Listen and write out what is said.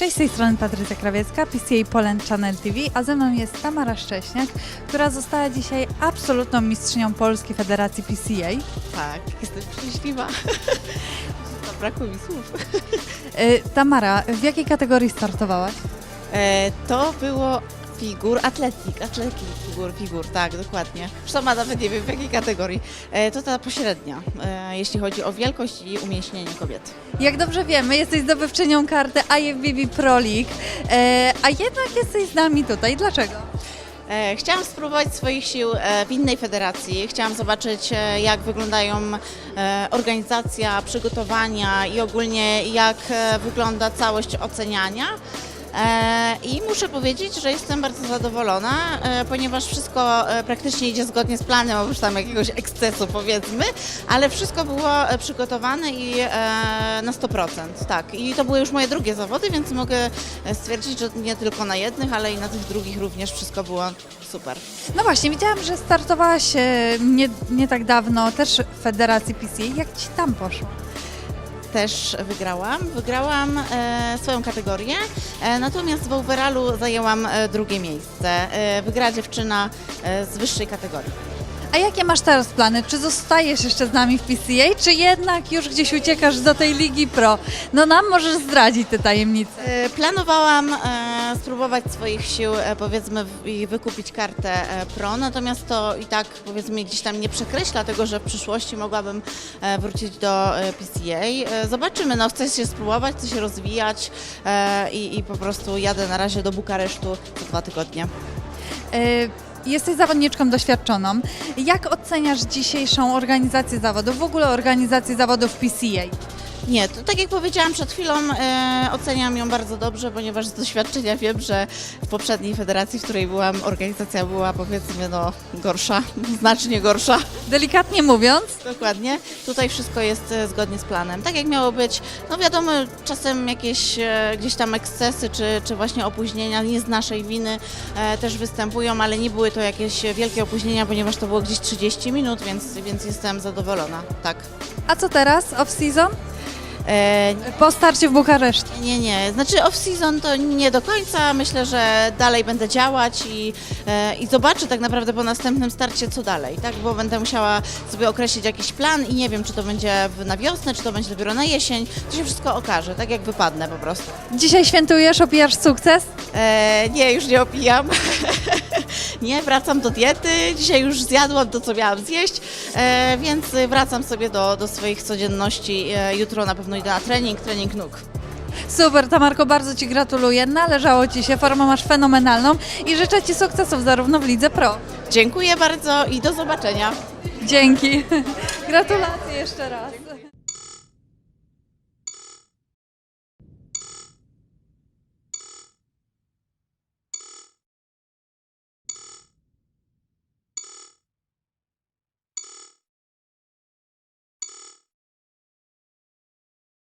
Cześć, z tej strony Patrycja Krawiecka, PCA Poland Channel TV, a ze mną jest Tamara Szcześniak, która została dzisiaj absolutną mistrzynią Polskiej Federacji PCA. Tak, jestem szczęśliwa. Zabrakło mi słów. Y, Tamara, w jakiej kategorii startowałaś? E, to było figur, atletik, atletik, figur, figur, tak, dokładnie. Sama nawet nie wiem w jakiej kategorii. E, to ta pośrednia, e, jeśli chodzi o wielkość i umieśnienie kobiet. Jak dobrze wiemy, jesteś zdobywczynią karty IFBB Pro League, e, a jednak jesteś z nami tutaj. Dlaczego? E, Chciałam spróbować swoich sił e, w innej federacji. Chciałam zobaczyć, e, jak wyglądają e, organizacja, przygotowania i ogólnie jak e, wygląda całość oceniania. E, I muszę powiedzieć, że jestem bardzo zadowolona, e, ponieważ wszystko e, praktycznie idzie zgodnie z planem, oprócz tam jakiegoś ekscesu powiedzmy, ale wszystko było przygotowane i na 100%. Tak, i to były już moje drugie zawody, więc mogę stwierdzić, że nie tylko na jednych, ale i na tych drugich również wszystko było super. No właśnie, widziałam, że startowałaś nie, nie tak dawno też w Federacji PCA. Jak Ci tam poszło? Też wygrałam. Wygrałam e, swoją kategorię, e, natomiast w overallu zajęłam e, drugie miejsce. E, wygrała dziewczyna e, z wyższej kategorii. A jakie masz teraz plany? Czy zostajesz jeszcze z nami w PCA, czy jednak już gdzieś uciekasz do tej Ligi Pro? No nam możesz zdradzić te tajemnice. E, Planowałam e, spróbować swoich sił, e, powiedzmy, i wykupić kartę e, pro, natomiast to i tak, powiedzmy, gdzieś tam nie przekreśla tego, że w przyszłości mogłabym e, wrócić do PCA. Zobaczymy, no chcę się spróbować, chcę się rozwijać i, i po prostu jadę na razie do Bukaresztu za dwa tygodnie. Jesteś zawodniczką doświadczoną. Jak oceniasz dzisiejszą organizację zawodów, w ogóle organizację zawodów PCA? Nie, to tak jak powiedziałam przed chwilą, e, oceniam ją bardzo dobrze, ponieważ z doświadczenia wiem, że w poprzedniej federacji, w której byłam, organizacja była powiedzmy no gorsza, znacznie gorsza. Delikatnie mówiąc, Dokładnie. Tutaj wszystko jest e, zgodnie z planem. Tak jak miało być. No wiadomo, czasem jakieś e, gdzieś tam ekscesy, czy, czy właśnie opóźnienia nie z naszej winy e, też występują, ale nie były to jakieś wielkie opóźnienia, ponieważ to było gdzieś 30 minut, więc, więc jestem zadowolona. Tak. a co teraz, off-season? E, Po starcie w Bukareszcie. Nie, nie. Znaczy off-season to nie do końca. Myślę, że dalej będę działać i, e, i zobaczę tak naprawdę po następnym starcie, co dalej, tak? Bo będę musiała sobie określić jakiś plan i nie wiem, czy to będzie w- na wiosnę, czy to będzie dopiero na jesień. To się wszystko okaże, tak jak wypadnę po prostu. Dzisiaj świętujesz, opijasz sukces? E, nie, już nie opijam. nie, wracam do diety. Dzisiaj już zjadłam to, co miałam zjeść, e, więc wracam sobie do, do swoich codzienności. E, jutro na pewno idę na trening, trening nóg. Super, Tamarko, bardzo Ci gratuluję. Należało Ci się, formę masz fenomenalną i życzę Ci sukcesów zarówno w Lidze Pro. Dziękuję bardzo i do zobaczenia. Dzięki. Gratulacje jeszcze raz.